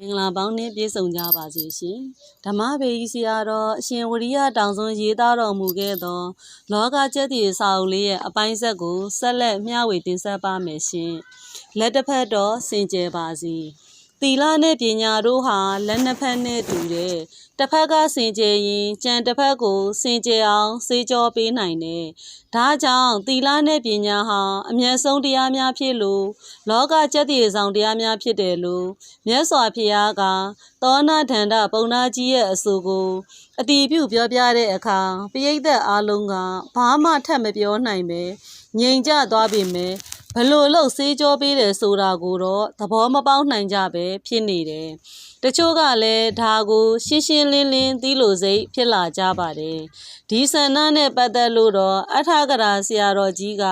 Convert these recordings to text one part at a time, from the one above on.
မင်္ဂလာပေါင်းနှင့်ပြည့်စုံကြပါစေရှင်ဓမ္မဘေကြီးဆရာတော်အရှင်ဝရိယတောင်စွန်းရေးသားတော်မူခဲ့သော လောကကျက်တည်စာအုပ်လေးရဲ့အပိုင်းဆက်ကိုဆက်လက်မျှဝေတင်ဆက်ပါမယ်ရှင်လက်တစ်ဖက်တော့စင်ကြယ်ပါစီ သီလနဲ့ပညာတို့ဟာလက်နှစ်ဖက်နဲ့တူတယ်တစ်ဖက်ကစင်ကြယ်ရင်ကြံတစ်ဖက်ကိုစင်ကြယ်အောင်စေကြောပေးနိုင်တယ်ဒါကြောင့်သီလနဲ့ပညာဟာအမျက်ဆုံးတရားများဖြစ်လို့လောကကျက်တည်ဆောင်တရားများဖြစ်တယ်လို့မြတ်စွာဘုရားကသောနာဒန္တပုံနာကြီးရဲ့အဆိုကိုအတီးပြုပြောပြတဲ့အခါပရိသတ်အားလုံးကဘာမှထပ်မပြောနိုင်ပဲငြိမ်ကြသွားပြီမယ် ဘလို့လို့စေးကြောပေးတယ်ဆိုတာကိုတော့သဘောမပေါက်နိုင်ကြပဲဖြစ်နေတယ်။တချို့ကလည်းဒါကိုရှင်းရှင်းလင်းလင်းသိလို့စိတ်ဖြစ်လာကြပါတယ်။ဒီဆန္ဒနဲ့ပတ်သက်လို့တော့အထာကရာဆရာတော်ကြီးက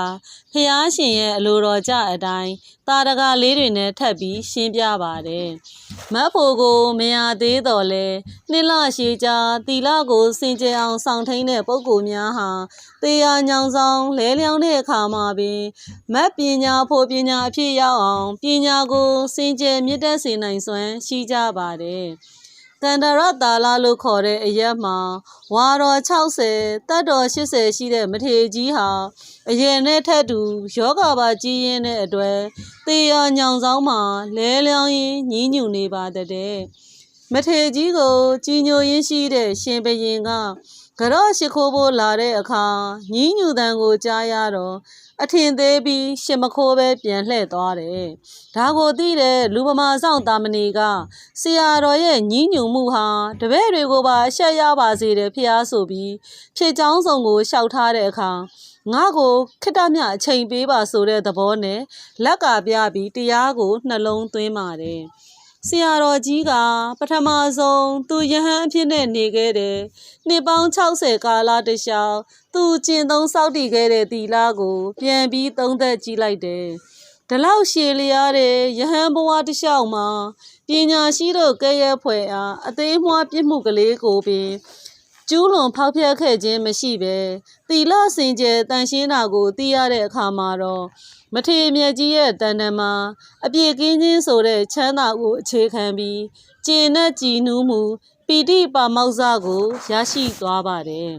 ဖျားရှင်ရဲ့အလိုတော်ကြအတိုင်းတာရကလေးတွေနဲ့ထပ်ပြီးရှင်းပြပါတယ်။မတ်ဖို့ကိုမရသေးတော့လဲနှစ်လရှိကြာတီလာကိုစင်ကြယ်အောင်ဆောင်ထိန်တဲ့ပုဂ္ဂိုလ်များဟာတေယာညောင်ဆောင်လဲလျောင်းတဲ့အခါမှာပင်မတ်ပညာဖို့ပညာအဖြစ်ရောက်အောင်ပညာကိုစင်ကြယ်မြင့်တက်စေနိုင်စွမ်းရှိကြပါတယ်။တန္တရတာလာလို့ခေါ်တဲ့အရက်မှာဝါတော်60တက်တော်80ရှိတဲ့မထေကြီးဟာအရင်နဲ့ထက်တူယောဂပါကြီးရင်းတဲ့အတွက်တေယာညောင်ဆောင်မှာလဲလျောင်းရင်းညီးညူနေပါတဲ့မထေကြီးကိုကြီးညိုရင်းရှိတဲ့ရှင်ဘရင်ကကြော့ရှိခိုးဖို့လာတဲ့အခါညီးညူတန်ကိုကြားရတော့ အထင်သေးပြီးရှင်မခိုးပဲပြန်လှည့်သွားတယ်။ဒါကိုသိတဲ့လူပမာဆောင်တာမဏီကဆရာတော်ရဲ့ညီးညူမှုဟာတပည့်တွေကိုပါအရှက်ရပါစေတယ်ဖျားဆိုပြီးဖြေချောင်းဆောင်ကိုရှောက်ထားတဲ့အခါငါ့ကိုခိတ္တမြအချိန်ပေးပါဆိုတဲ့သဘောနဲ့လက်ကပြပြီးတရားကိုနှလုံးသွင်းပါတယ်။ ဆရာတော်ကြီးကပထမဆုံးသူယဟန်အဖြစ်နဲ့နေခဲ့တယ်။နှစ်ပေါင်း60ကာလတခြားသူကျင့်သုံးစောင့်တည်ခဲ့တဲ့တီလာကို ပြန်ပြီးသုံးသက်ကြည့်လိုက်တယ်။ဒီလောက်ရှည်လျားတဲ့ယဟန်ဘဝတစ်လျှောက်မှာပညာရှိတို့ကဲ့ရဲ့ဖွယ်အားအသေးမွှားပြစ်မှုကလေးကိုပင် ကျူးလွန်ဖောက်ဖျက်ခဲ့ခြင်းမရှိပဲသီလစင်ကြယ်တန်ရှင်းတာကိုသိရတဲ့အခါမှာတော့မထေမြတ်ကြီးရဲ့တန်တမှာအပြည့်ကင်းခြင်းဆိုတဲ့ချမ်းသာကိုအခြေခံပြီးကျင့်နဲ့ကြည်နူးမှုပီတိပါမောက်စကိုရရှိသွားပါတယ်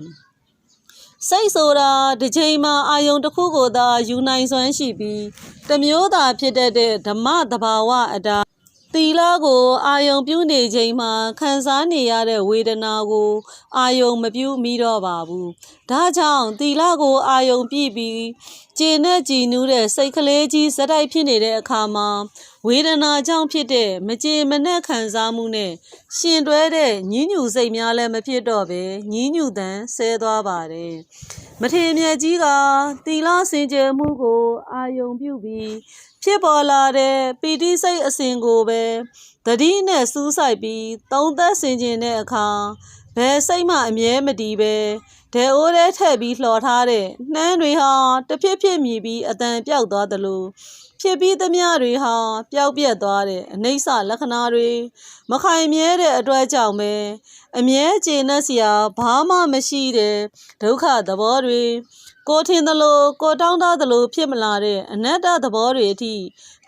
စိတ်ဆိုတာတစ်ချိန်မှာအာယုံတစ်ခုကိုသာယူနိုင်စွမ်းရှိပြီးတစ်မျိုးသာဖြစ်တတ်တဲ့ဓမ္မသဘာဝအတာ သီလကိုအာယုံပြုနေချိန်မှာခံစားနေရတဲ့ဝေဒနာကို အာယုံမပြုမိတော့ပါဘူး။ဒါကြောင့်သီလကိုအာယုံပြည့်ပြီး ကျင်နဲ့ကြည်နူးတဲ့စိတ်ကလေးကြီးစတိုက်ဖြစ်နေတဲ့အခါမှာဝေဒနာကြောင့်ဖြစ်တဲ့မကြေမနက်ခံစားမှုနဲ့ရှင်တွဲတဲ့ညှဉ်းညူစိတ်များလည်းမဖြစ်တော့ပဲညှဉ်းညူတန်ဆဲသွားပါတယ်။မထေမြတ်ကြီးကသီလစင်ကြယ်မှုကိုအာယုံပြုပြီးဖြစ်ပေါ်လာတဲ့ပီတိစိတ်အစဉ်ကိုပဲတတိနဲ့စူးစိုက်ပြီးသုံးသက်ဆင်ခြင်တဲ့အခါ ဘယ်စိတ်မှအမြဲမတည်ပဲဒဲအိုးထဲထည့်ပြီးလှော်ထားတဲ့နှမ်းတွေဟာတဖြစ်ဖြစ်မြည်ပြီးအတန်ပြောက်သွားသလိုဖြစ်ပြီးသမျှတွေဟာပျောက်ပြက်သွားတဲ့အနိစ္စလက္ခဏာတွေမခိုင်မြဲတဲ့အတွက်ကြောင့်ပဲအမြဲကျေနပ်စရာဘာမှမရှိတဲ့ဒုက္ခသဘောတွေကိုထင်သလိုကိုတောင်းတသလိုဖြစ်မလာတဲ့အနတ္တသဘောတွေအထိ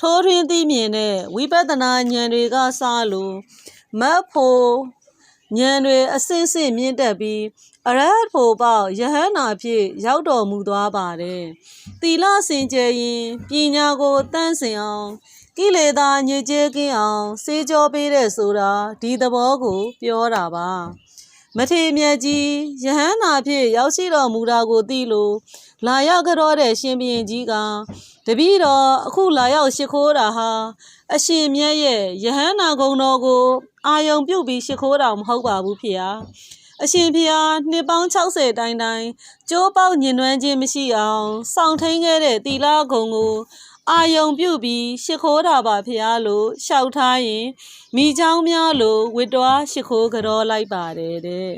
ထိုးထွင်းသိမြင်တဲ့ဝိပဿနာဉာဏ်တွေကစလို့မတ်ဖို့ ဉာဏ်တွေအစစ်စစ်မြင့်တက်ပြီးအရဟတ်ဖို့ပေါ့ယဟန္တာဖြစ်ရောက်တော်မူသွားပါတယ်။သီလစင်ကြယ်ရင်ပညာကိုတန့်စင်အောင်ကိလေသာညစ်ကြေးကင်းအောင်စေကြောပေးတဲ့ဆိုတာဒီသဘောကိုပြောတာပါ။မထေမြတ်ကြီးယဟန္တာဖြစ်ရောက်ရှိတော်မူတာကိုသိလို့ လာရောက်ကြတော့တဲ့ရှင်ဘုရင်ကြီးကတပည့်တော်အခုလာရောက်ရှိခိုးတာဟာအရှင်မြတ်ရဲ့ယဟန္တာဂုံတော်ကိုအာယုံပြုတ်ပြီးရှိခိုးတာမဟုတ်ပါဘူးဖေဟာအရှင်ဖျားနှစ်ပေါင်း60တိုင်းတိုင်းကျိုးပေါက်ညင်နွမ်းခြင်းမရှိအောင်စောင့်ထိန်ခဲ့တဲ့တီလာဂုံကိုအာယုံပြုတ်ပြီးရှ िख ိုးတာပါဖျားလို့ရှောက်ထားရင်မိချောင်းများလို့ဝစ်တော်ရှ िख ိုးကြောလိုက်ပါတယ်တဲ့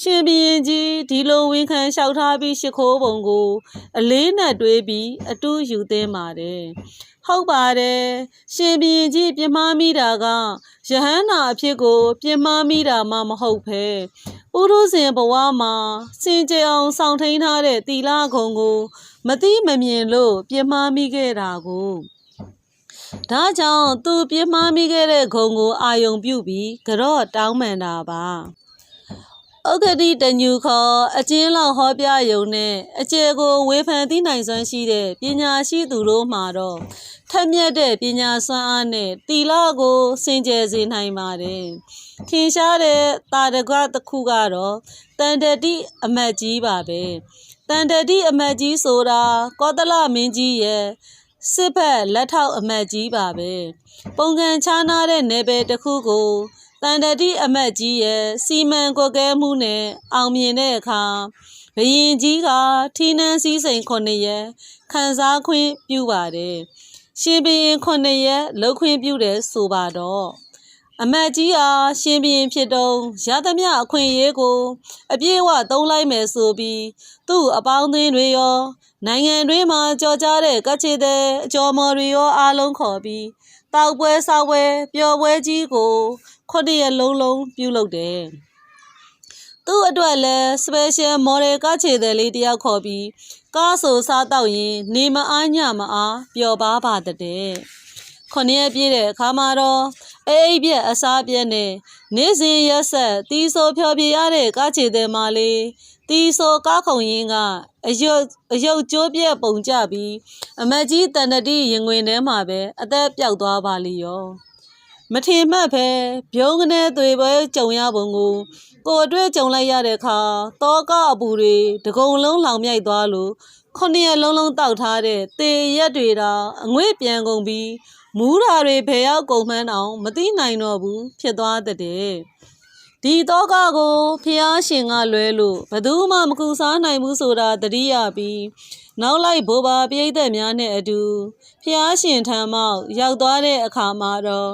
ရှင်ဘီရင်ကြီးဒီလိုဝန်ခံလျှောက်ထားပြီးရှ िख ိုးပုံကို အလေးနဲ့တွေးပြီးအတူယူသင်းပါတယ်ဟုတ်ပါတယ်ရှင်ဘီရင်ကြီးပြမမိတာကယဟန္တာအဖြစ်ကို ပြမမိတာမှမဟုတ်ဖဲပုရုဇဉ်ဘဝမှာစင်ကြယ်အောင်ဆောင်ထိန်ထားတဲ့တီလာခုံကို မတိမမြင်လို့ပြမမိခဲ့တာကိုဒါကြောင့်သူပြင်းမှားမိခဲ့တဲ့ဂုံကိုအာယုံပြုပြီးကြော့တောင်းပန်တာပါ ဥက္ကတိတညူခေါ်အကျဉ်းလောက်ဟောပြယုံနဲ့အကျယ်ကိုဝေဖန်သိနိုင်စွမ်းရှိတဲ့ပညာရှိသူတို့မှာတော့ထက်မြက်တဲ့ပညာစွမ်းအားနဲ့တီလာကိုစင်ကြယ်စေနိုင်ပါတယ်ထင်ရှားတဲ့တာတကတစ်ခုကတော့တန်တတိအမတ်ကြီးပါပဲတန်တတိအမတ်ကြီးဆိုတာကောသလမင်းကြီးရဲ့စစ်ဖက်လက်ထောက်အမတ်ကြီးပါပဲပုံကံခြားနာတဲ့နယ်ပယ်တစ်ခုကို တန်တတိအမတ်ကြီးရဲ့စီမံကွက်ကဲမှုနဲ့အောင်မြင်တဲ့အခါဘရင်ကြီးကထီးနှန်းစည်းစိမ်ခုနှစ်ရက်ခန်းစားခွင့်ပြုပါတယ်ရှင်ဘရင်ခုနှစ်ရက်လှုပ်ခွင့်ပြုတယ်ဆိုပါတော့အမတ်ကြီးအားရှင်ဘရင်ဖြစ်တုံးရသမျှအခွင့်အရေးကို အပြည့်အဝသုံးလိုက်မယ်ဆိုပြီး သူ့အပေါင်းအသင်းတွေရော နိုင်ငံတွင်းမှာကြော်ကြားတဲ့ကချေတဲ့အကျော်မော်တွေရောအားလုံးခေါ်ပြီး တောက်ပွဲဆောက်ပွဲပျော်ပွဲကြီးကိုခုနှစ်ရက်လုံးလုံးပြုလုပ်တယ်။သူ့အတွက်လည်း special model ကချေတဲ့လေးတယောက်ခေါ်ပြီးကားဆိုစားတော့ရင်နေမအားညမအားပျော်ပါပါတဲ့။ခုနှစ်ရက်ပြည့်တဲ့အခါမှာတော့အိအိပ်ပြက်အစားပြက်နဲ့နေ့စဉ်ရက်ဆက်တီးဆိုဖျော်ပြရတဲ့ကချေတဲ့မလေး တီဆိုကားခုံရင်ကအယုတ်အယုတ်ကျိုးပြက်ပုံကြပြီးအမတ်ကြီးတန်တတိရင်ဝင်ထဲမှာပဲအသက်ပြောက်သွားပါလိရောမထင်မှတ်ပဲပြုံးကနေသွေပွဲကြုံရပုံကိုကိုယ်အတွက်ကြုံလိုက်ရတဲ့အခါတောကအပူတွေတကုံလုံးလောင်မြိုက်သွားလို့ခုနှစ်ရက်လုံးလုံးတောက်ထားတဲ့တေရက်တွေတော့အငွေ့ပြန်ကုန်ပြီးမူးဓာတွေဘယ်ရောက်ကုန်မှန်းအောင်မသိနိုင်တော့ဘူးဖြစ်သွားတဲ့ ဒီတော့ကကိုဖះရှင်ကလွဲလို့ဘသူမှမကူစားနိုင်ဘူးဆိုတာသတိရပြီးနောက်လိုက်ဘိုးဘာပြိသက်များနဲ့အတူဖះရှင်ထံမှရောက်သွားတဲ့အခါမှာတော့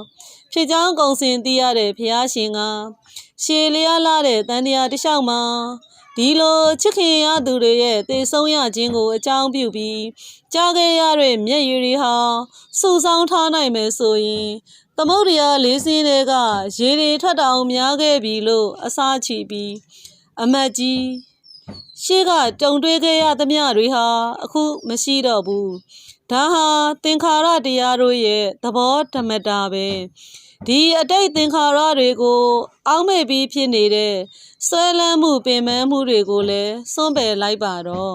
ဖြစ်ကြောင်းကုံစင်သိရတဲ့ဖះရှင်ကရှေလျားလာတဲ့တန်တရားတစ်လျှောက်မှာ ဒီလိုချစ်ခင်ရသူတွေရဲ့တေဆုံးရခြင်းကိုအကြောင်းပြုပြီးကြားခဲ့ရတဲ့မျက်ရည်တွေဟာစူဆောင်းထားနိုင်မယ်ဆိုရင်သမုဒ္ဒရာလေးစင်းတွေကရေတွေထွက်တောင်များခဲ့ပြီလို့အစားချီပြီးအမတ်ကြီးရှေ့ကတုံတွေးခဲ့ရသမျှတွေဟာအခုမရှိတော့ဘူးဒါဟာသင်္ခါရတရားတို့ရဲ့သဘောဓမ္မတာပဲ ဒီအတိတ်သင်္ခါရတွေကိုအောက်မဲ့ပြီးဖြစ်နေတဲ့ဆွဲလန်းမှုပင်ပန်းမှုတွေကိုလည်းစွန့်ပယ်လိုက်ပါတော့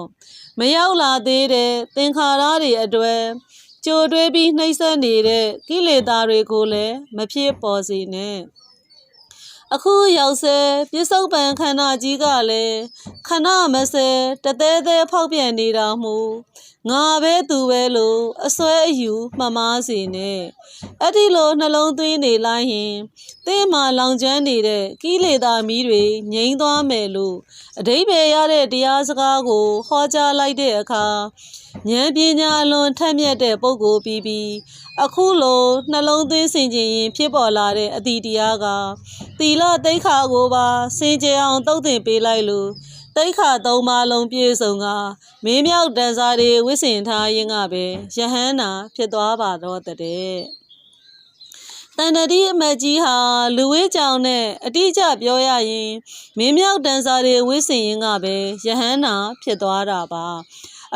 မရောက်လာသေးတဲ့သင်္ခါရတွေအတွက်ကြိုတွေးပြီးနှိမ့်ဆက်နေတဲ့ကိလေသာတွေကိုလည်းမဖြစ်ပေါ်စေနဲ့အခုရောက်ဆဲပြစ္ဆုတ်ပံခန္ဓာကြီးကလည်းခဏမစဲတသေးသေးဖောက်ပြန်နေတာမှု ငါပဲသူပဲလို့အစွဲအယူမှတ်မားစေနဲ့အဲ့ဒီလိုနှလုံးသွင်းနေလိုက်ရင်တင်းမာလောင်ကျွမ်းနေတဲ့ကိလေသာမီးတွေငြိမ်းသွားမယ်လို့အတိပယ်ရတဲ့တရားစကားကိုဟောကြားလိုက်တဲ့အခါဉာဏ်ပညာအလွန်ထက်မြက်တဲ့ပုဂ္ဂိုလ်ပြီးပြီးအခုလိုနှလုံးသွင်းဆင်ခြင်ရင်ဖြစ်ပေါ်လာတဲ့အတီတရားကသီလတိတ်ခါကိုပါစင်ကြယ်အောင်တုတ်တင်ပေးလိုက်လို့ တိတ်ခါသုံးပါလုံးပြည့်စုံကမင်းမြောက်တန်စာတွေဝစ်စင်ထားရင်ကပဲယဟန္တာဖြစ်သွားပါတော့တဲ့တန်တတိအမတ်ကြီးဟာလူဝဲကြောင်နဲ့အတိအကျပြောရရင်မင်းမြောက်တန်စာတွေဝစ်စင်ရင်ကပဲယဟန္တာဖြစ်သွားတာပါ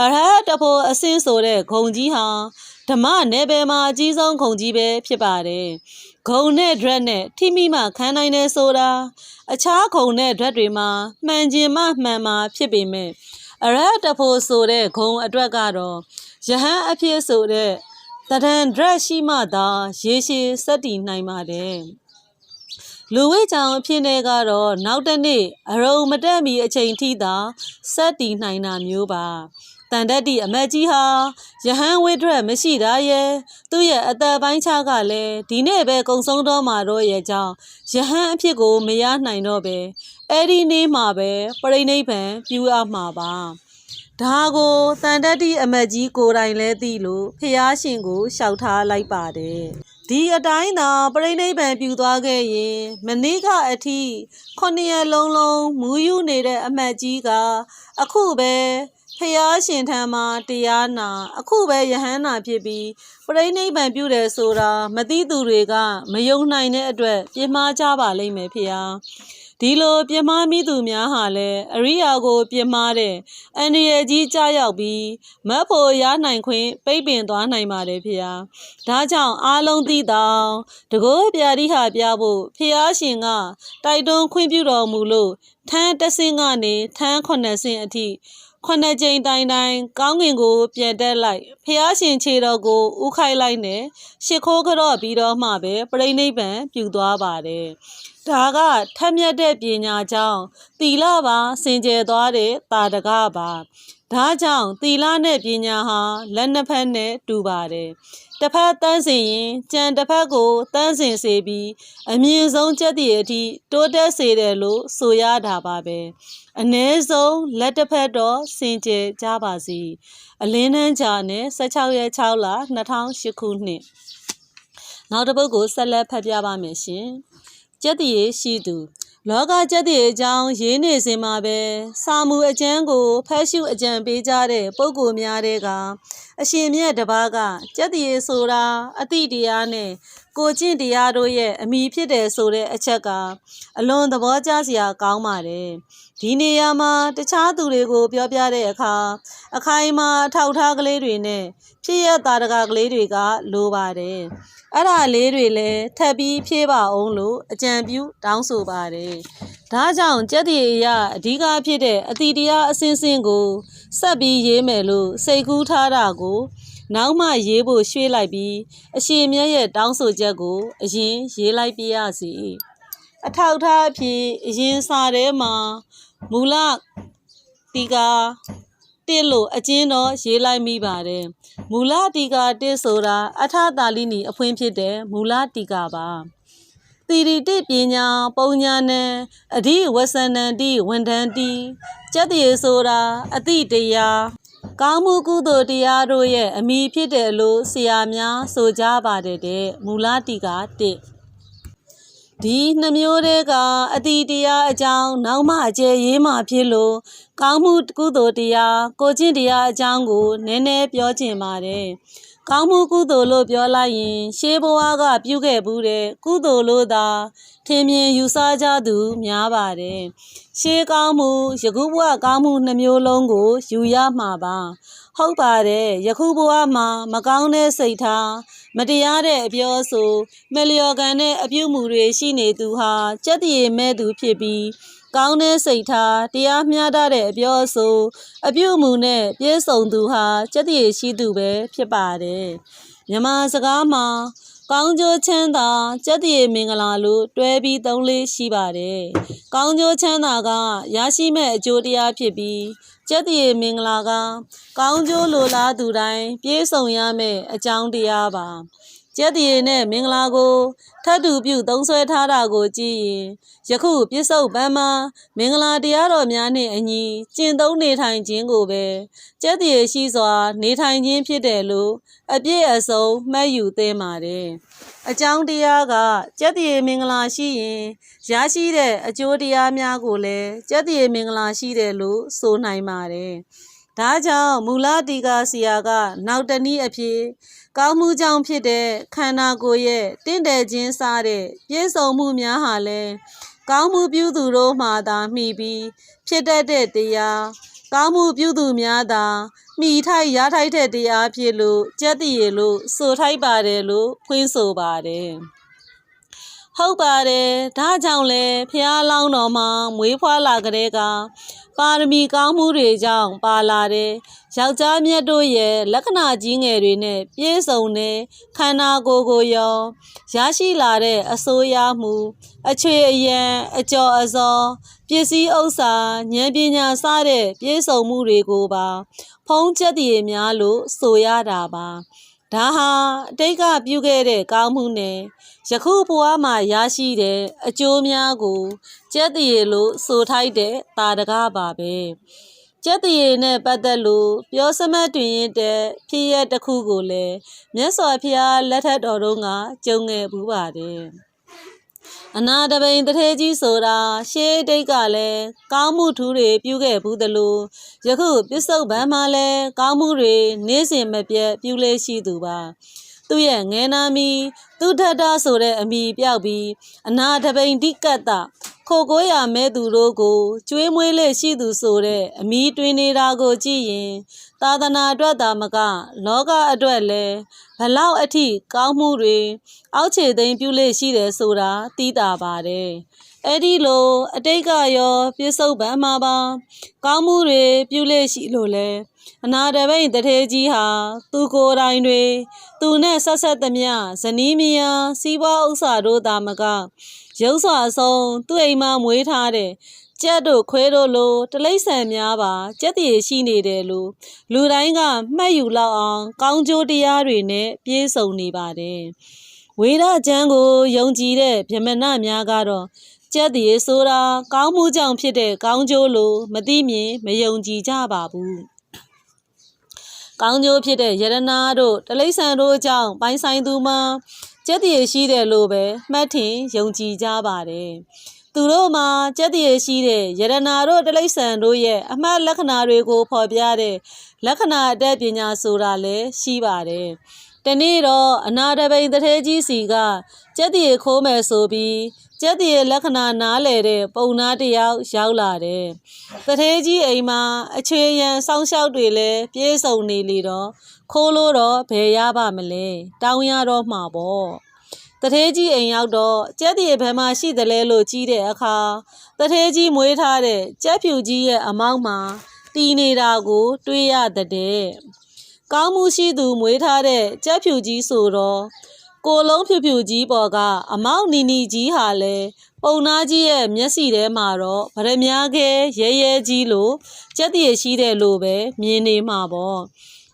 အရဟတဖို့အစင်းဆိုတဲ့ဂုံကြီးဟာဓမ္မနယ်ပယ်မှာအကြီးဆုံးဂုံကြီးပဲဖြစ်ပါတယ်။ ဂုံနဲ့ဒရက်နဲ့ထိမိမှခံနိုင်တယ်ဆိုတာအခြားဂုံနဲ့ဒရက်တွေမှာမှန်ကျင်မှမှန်မှာဖြစ်ပေမဲ့အရဟတဖို့ဆိုတဲ့ဂုံအတွက်ကတော့ယဟန်အဖြစ်ဆိုတဲ့တဒံဒရက်ရှိမှသာရေရှည်စက်တည်နိုင်ပါတယ်။လူဝိကြောင်အဖြစ်နဲ့ကတော့နောက်တစ်နေ့အရုံမတက်မီအချိန်ထိသာစက်တည်နိုင်တာမျိုးပါ တန်တက်တီအမတ်ကြီးဟာယဟန်ဝိဒရက်မရှိတာရဲ့သူ့ရဲ့အသက်ပိုင်းခြားကလည်းဒီနေ့ပဲကုံဆုံးတော့မှာတော့ရဲ့ကြောင့်ယဟန်အဖြစ်ကိုမရနိုင်တော့ပဲအဲ့ဒီနေ့မှာပဲပြိဋိဘံပြူအပ်မှာပါဒါကိုတန်တက်တီအမတ်ကြီးကိုယ်တိုင်လဲသိလို့ဖះရှင်ကိုရှောက်ထားလိုက်ပါတယ်ဒီအတိုင်းသာပြိဋိဘံပြူသွားခဲ့ရင်မနေ့ကအထိခုနှစ်ရက်လုံးလုံးမူးယူနေတဲ့အမတ်ကြီးကအခုပဲ ဖျားရှင်ထံမှာတရားနာအခုပဲယဟန္တာဖြစ်ပြီးပြိဋိဘံပြုတယ်ဆိုတာမသိသူတွေကမယုံနိုင်တဲ့အတွက်ပြင်းမှားကြပါလိမ့်မယ်ဖျားဒီလိုပြစ်မှားမိသူများဟာလည်းအရိယာကို ပြစ်မှားတဲ့အန္တရာယ်ကြီးကြားရောက်ပြီးမတ်ဖို့ရနိုင်ခွင့်ပိတ်ပင်သွားနိုင်ပါတယ်ဖေဟာဒါကြောင့်အားလုံးသိတောင်တကောပြာတိဟာပြဖို့ဖေဟာရှင်ကတိုက်တွန်းခွင့်ပြုတော်မူလို့ထန်းတစ်ဆင့်ကနေထန်းခုနှစ်ဆင့်အထိ ခုနှစ်ကြိမ်တိုင်တိုင်ကောင်းကင်ကို ပြန်တက်လိုက်ဖះရှင်ခြေတော်ကိုဥခိုက်လိုက်နဲ့ရှ िख ိုးကြော့ပြီးတော့မှပဲပြိဋိဘံပြူသွားပါတယ်ဒါကထက်မြက်တဲ့ပညာကြောင့်တီလပါစင်ကြယ်သွားတဲ့တာတကပါဒါကြောင့်တီလနဲ့ပညာဟာလက်နှစ်ဖက်နဲ့တူပါတယ်တစ်ဖက်တန်းစင်ရင်ကြံတစ်ဖက်ကိုတန်းစင်စေပြီးအမြင့်ဆုံးချက်တည်းအထိတိုးတက်စေတယ်လို့ဆိုရတာပါပဲအ ਨੇ ဆုံးလက်တစ်ဖက်တော့စင်ကြယ်ကြပါစီအလင်းနှန်းကြာနဲ့16ရက်6လ2008ခုနှစ်နောက်တစ်ပုဒ်ကိုဆက်လက်ဖတ်ပြပါမယ်ရှင်ကျက်တည်ရှိသူလောကကျက်တည်အကြောင်းရေးနေစဉ်မှာပဲစာမှုအကျမ်းကိုဖတ်ရှုအကြံပေးကြတဲ့ပုဂ္ဂိုလ်များတဲ့ကအရှင်မြတ်တပါးကကျက်တည်ဆိုတာအတိတရားနဲ့ကိုကျင့်တရားတို့ရဲ့အမိဖြစ်တယ်ဆိုတဲ့အချက်က အလွန်သဘောကျစရာကောင်းပါတယ် ဒီနေရာမှာတခြားသူတွေကိုပြောပြတဲ့အခါအခိုင်အမာထောက်ထားကလေးတွေနဲ့ဖြစ်ရတာတကကလေးတွေကလိုပါတယ်အဲ့ဒါလေးတွေလည်းထပ်ပြီးဖြည့်ပါအောင်လို့အကြံပြုတောင်းဆိုပါတယ်ဒါကြောင့်ကြက်တည်ရအဓိကဖြစ်တဲ့အတိတရားအစင်းစင်းကိုဆက်ပြီးရေးမယ်လို့စိတ်ကူးထားတာကိုနောက်မှရေးဖို့ရွှေ့လိုက်ပြီးအရှင်မြတ်ရဲ့တောင်းဆိုချက်ကိုအရင်ရေးလိုက်ပြရစီအထောက်ထားအဖြစ်အရင်စာထဲမှာ မူလတီကာတစ်လို့အကျဉ်းတော့ရေးလိုက်မိပါတယ်မူလတီကာတစ်ဆိုတာအထတာလိနီအဖွင့်ဖြစ်တဲ့မူလတီကာပါတိရိတိပညာပုံညာနံအဓိဝဆန္နန္တိဝန်ထန္တိစက်တရေဆိုတာအတိတရားကောင်းမှုကုသိုလ်တရားတို့ရဲ့အမိဖြစ်တယ်လို့ဆရာများဆိုကြပါတယ်တဲ့မူလတိကာတစ် ဒီနှမျိုးတွေကအတိတရားအကြောင်းနောက်မှအကျယ်ရေးမှဖြစ်လို့ကောင်းမှုကုသိုလ်တရားကိုချင်းတရားအကြောင်းကိုနည်းနည်းပြောချင်ပါတယ်။ ကောင်းမှုကုသိုလ်လို့ပြောလိုက်ရင် ရှေးဘဝကပြုခဲ့ဘူးတဲ့ကုသိုလ်လို့သာထင်မြင်ယူဆကြသူများပါတယ်။ရှေးကောင်းမှုယခုဘဝကောင်းမှုနှမျိုးလုံးကိုယူရမှာပါ။ဟုတ်ပါတယ်ယခုဘဝမှာမကောင်းတဲ့စိတ်ထားမတရားတဲ့အပြောဆိုမလျော်ကန်တဲ့အပြုမှုတွေရှိနေသူဟာစက်တည်မဲ့သူဖြစ်ပြီး ကောင်းတဲ့စိတ်ထားတရားမျှတတဲ့အပြောအဆိုအပြုအမူနဲ့ပြည့်စုံသူဟာစက်တည်ရှိသူပဲဖြစ်ပါတယ်မြမစကားမှာကောင်းကျိုးချမ်းသာစက်တည်မင်္ဂလာလို့တွဲပြီးသုံးလေးရှိပါတယ်ကောင်းကျိုးချမ်းသာကရရှိမဲ့အကျိုးတရားဖြစ်ပြီးကျက်တည်မင်္ဂလာက ကောင်းကျိုးလိုလားသူတိုင်းပြည့်စုံရမယ့်အကြောင်းတရားပါ ကျက်တည်နဲ့မင်္ဂလာကိုထပ်တူပြုသုံးဆွဲထားတာကိုကြည့်ရင်ယခုပြစ္ဆုတ်ပန်းမှာမင်္ဂလာတရားတော်များနှင့်အညီကျင့်သုံးနေထိုင်ခြင်းကိုပဲကျက်တည်ရှိစွာ နေထိုင်ခြင်းဖြစ်တယ်လို့အပြည့်အစုံမှတ်ယူသင့်ပါတယ်အကြောင်းတရားကကျက်တည်မင်္ဂလာရှိရင်ရရှိတဲ့အကျိုးတရားများကိုလည်းကျက်တည်မင်္ဂလာရှိတယ်လို့ဆိုနိုင်ပါတယ်။ဒါကြောင့်မူလတီကာစီယာက နောက်တနည်းအဖြစ် ကောင်းမှုကြောင့်ဖြစ်တဲ့ခန္ဓာကိုယ်ရဲ့တင့်တယ်ခြင်းစားတဲ့ပြည့်စုံမှုများဟာလည်းကောင်းမှုပြုသူတို့မှသာမှီပြီးဖြစ်တတ်တဲ့တရားကောင်းမှုပြုသူများသာမိထိုက်ရထိုက်တဲ့တရားဖြစ်လို့ကြက်တည်ရလို့ဆိုထိုက်ပါတယ်လို့ခွင်းဆိုပါတယ် ဟုတ်ပါတယ်ဒါကြောင့်လဲဖះလောင်းတော်မှာမွေးဖွားလာကြတဲ့ကပါရမီကောင်းမှုတွေကြောင့်ပါလာတဲ့ယောက်ျားမြတ်တို့ရဲ့လက္ခဏာကြီးငယ်တွေနဲ့ပြည့်စုံတဲ့ခန္ဓာကိုယ်ကိုရောရရှိလာတဲ့အစိုးရမှုအချွေအယံအကျော်အစောပစ္စည်းဥစ္စာဉာဏ်ပညာစတဲ့ပြည့်စုံမှုတွေကိုပါ ဖုံးချက်တည်များလို့ဆိုရတာပါ ဒါဟာအတိတ်ကပြုခဲ့တဲ့ကောင်းမှုနဲ့ယခုဘဝမှာရရှိတဲ့အကျိုးများကိုကျက်တည်လို့ဆိုထိုက်တဲ့တာတကားပါပဲကျက်တည်နဲ့ပတ်သက်လို့ပြောစမတ်တွင်ရင်တဲ့ဖြစ်ရတစ်ခုကိုလည်းမြတ်စွာဘုရားလက်ထက်တော်တုန်းကကြုံငယ်ပူးပါတယ် အနာတပိန်တထေကြီးဆိုတာရှေးတိတ်ကလည်းကောင်းမှုထူးတွေပြုခဲ့ဘူးသလိုယခုပစ္စုပန်မှာလည်းကောင်းမှုတွေနေ့စဉ်မပြတ်ပြုလေရှိသူပါသူ့ရဲ့ငယ်နာမီသူထထဆိုတဲ့အမိပြောက်ပြီးအနာတပိန်တိကတ်တ ခခိုကိုးရမဲ့သူတို့ကိုကျွေးမွေးလေရှိသူဆိုတဲ့အမီတွင်နေတာကိုကြည့်ရင် သာသနာအတွက်သာမက လောကအတွက်လည်းဘလောက်အထိကောင်းမှုတွေအောက်ခြေသိမ်းပြုလေရှိတယ်ဆိုတာသိတာပါတယ်အဲ့ဒီလို အတိတ်ကရောပြစ္ဆုတ်ပံမှာပါ ကောင်းမှုတွေပြုလေရှိလို့လဲအနာတပိန်တထေကြီးဟာ သူကိုယ်တိုင်တွေ သူနဲ့ဆက်ဆက်သမျှဇနီးမယားစီးပွားဥစ္စာတို့သာမက ရုပ်စွာအဆုံးသူ့အိမ်မှာမွေးထားတဲ့ကြက်တို့ခွဲတို့လိုတလိษံများပါကြက်တည်ရှိနေတယ်လို့လူတိုင်းကမှတ်ယူလောက်အောင် ကောင်းကျိုးတရားတွေနဲ့ပြည့်စုံနေပါတယ်ဝေဒကျမ်းကိုယုံကြည်တဲ့ဗြဟ္မဏများကတော့ကြက်တည်ဆိုတာကောင်းမှုကြောင့်ဖြစ်တဲ့ကောင်းကျိုးလို့မသိမြင်မယုံကြည်ကြပါဘူးကောင်းကျိုးဖြစ်တဲ့ယရနာတို့တလိษံတို့အကြောင်းပိုင်ဆိုင်သူမှာ ကြက်တည်ရှိတယ်လို့ပဲမှတ်ထင်ယုံကြည်ကြပါတယ်။သူတို့မှာကြက်တည်ရှိတဲ့ယရနာတို့တလိษံတို့ရဲ့အမှတ်လက္ခဏာတွေကိုဖော်ပြတဲ့လက္ခဏာအတတ်ပညာဆိုတာလည်းရှိပါတယ်။ တနေ့တော့အနာတပိန်တထဲကြီးစီကကြက်တည်ခိုးမယ်ဆိုပြီးကျက်တည်လက္ခဏာနားလေတဲ့ပုံနာတစ်ယောက်ရောက်လာတယ်။တထေးကြီးအိမ်မှာအခြေရန်စောင်းလျှောက်တွေလည်းပြေးစုံနေလေတော့ခိုးလို့တော့ဘယ်ရပါမလဲ။တောင်းရတော့မှာပေါ့။တထေးကြီးအိမ်ရောက်တော့ကျက်တည်ဘယ်မှာရှိသလဲလို့ကြီးတဲ့အခါတထေးကြီးမွေးထားတဲ့ကျက်ဖြူကြီးရဲ့အမောက်မှာတီးနေတာကို တွေးရတဲ့။ ကောင်းမှုရှိသူမွေးထားတဲ့ကျက်ဖြူကြီးဆိုတော့ကိုလုံးဖြူဖြူကြီးပေါ်ကအမောက်နီနီကြီးဟာလဲပုံနာကြီးရဲ့မျက်စိထဲမှာတော့ဗရမ ्या ခဲရဲရဲကြီးလို့ကြက်တည်ရှိတယ်လို့ပဲမြင်နေမှာပေါ့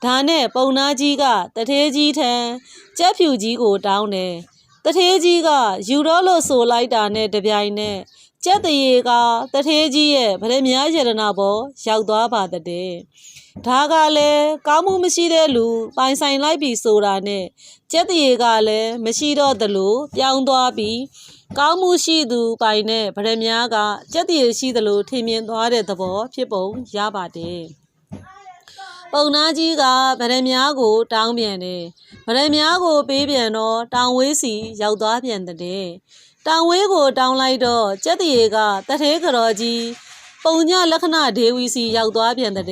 ဒါနဲ့ပုံနာကြီးကတထေးကြီးထံကြက်ဖြူကြီးကိုတောင်းတယ်တထေးကြီးကယူတော့လို့ဆိုလိုက်တာနဲ့တပြိုင်နက်ကြက်တရေကတထေးကြီးရဲ့ဗရမ ्या ရတနာပေါ်ရောက်သွားပါတဲ့ ဒါကလည်းကောင်းမှုမရှိတဲ့လူပိုင်ဆိုင်လိုက်ပြီဆိုတာနဲ့ကျက်တရေကလည်းမရှိတော့သလိုပြောင်းသွားပြီးကောင်းမှုရှိသူပိုင်တဲ့ဗရမ ्या ကကျက်တရေရှိသလိုထင်မြင်သွားတဲ့သဘောဖြစ်ပုံရပါတယ်ပုံနာကြီးကဗရမ ्या ကို တောင်းပြန်တယ်ဗရမ ्या ကိုပေးပြန်တော့တောင်ဝေးစီရောက်သွားပြန်တဲ့တောင်ဝေးကိုတောင်းလိုက်တော့ကျက်တရေကတထဲကြော်ကြီး ပုံညလက္ခဏာဒေဝီစီရောက်သွားပြန်တဲ့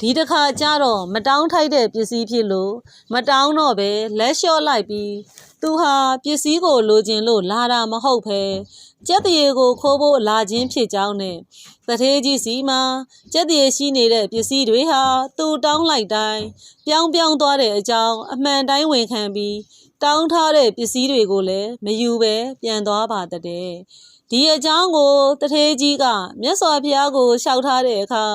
ဒီတစ်ခါကျတော့မတောင်းထိုက်တဲ့ပစ္စည်းဖြစ်လို့မတောင်းတော့ပဲလက်လျှော့လိုက်ပြီးသူဟာပစ္စည်းကိုလိုချင်လို့လာတာမဟုတ်ပဲကြက်တရေကိုခိုးဖို့လာခြင်းဖြစ်ကြောင်းနဲ့တထေးကြီးစီမှာကြက်တရေရှိနေတဲ့ပစ္စည်းတွေဟာသူတောင်းလိုက်တိုင်းပြောင်းပြောင်းသွားတဲ့အကြောင်းအမှန်တိုင်းဝန်ခံပြီးတောင်းထားတဲ့ပစ္စည်းတွေကိုလည်းမယူပဲပြန်သွားပါတဲ့ ဒီအကြောင်းကိုတထေးကြီးကမြတ်စွာဘုရားကိုလျှောက်ထားတဲ့အခါ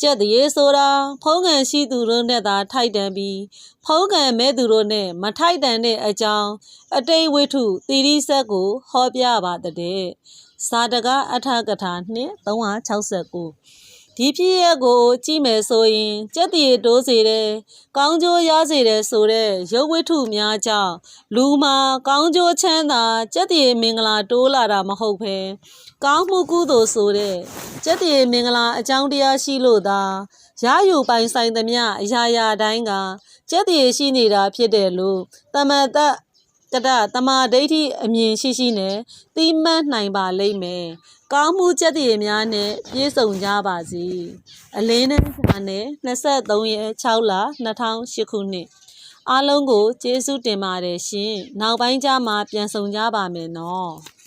ကျက်တရေဆိုတာဖုံးကန်ရှိသူတို့နဲ့သာထိုက်တန်ပြီးဖုံးကန်မဲ့သူတို့နဲ့မထိုက်တန်တဲ့အကြောင်းအတိတ်ဝိထုသီရိဆက်ကိုဟောပြပါတဲ့စာတကအထကထာနှင့်369 ဒီဖြစ်ရက်ကို ကြည့်မယ်ဆိုရင်ကြက်တည်တိုးစေတယ်ကောင်းကျိုးရစေတယ်ဆိုတဲ့ရုပ်ဝိထုများကြောင့်လူမှာကောင်းကျိုးချမ်းသာကြက်တည်မင်္ဂလာတိုးလာတာမဟုတ်ဘဲကောင်းမှုကုသိုလ်ဆိုတဲ့ကြက်တည်မင်္ဂလာအကြောင်းတရားရှိလို့သာရယူပိုင်ဆိုင်သမျှအရာရာတိုင်းကကြက်တည်ရှိနေတာဖြစ်တယ်လို့တမန်တကတတမာဒိဋ္ဌိအမြင်ရှိရှိနဲ့သိမှတ်နိုင်ပါလိမ့်မယ်။ ကောင်းမှုကြက်တည်များနဲ့ပြည့်စုံကြပါစေ။အလင်းနဲ့စာနဲ့23ရက်6လ2008ခုနှစ်အားလုံးကိုကျေးဇူးတင်ပါတယ်ရှင်။နောက်ပိုင်းကျမှပြန်ဆောင်ကြပါမယ်နော်။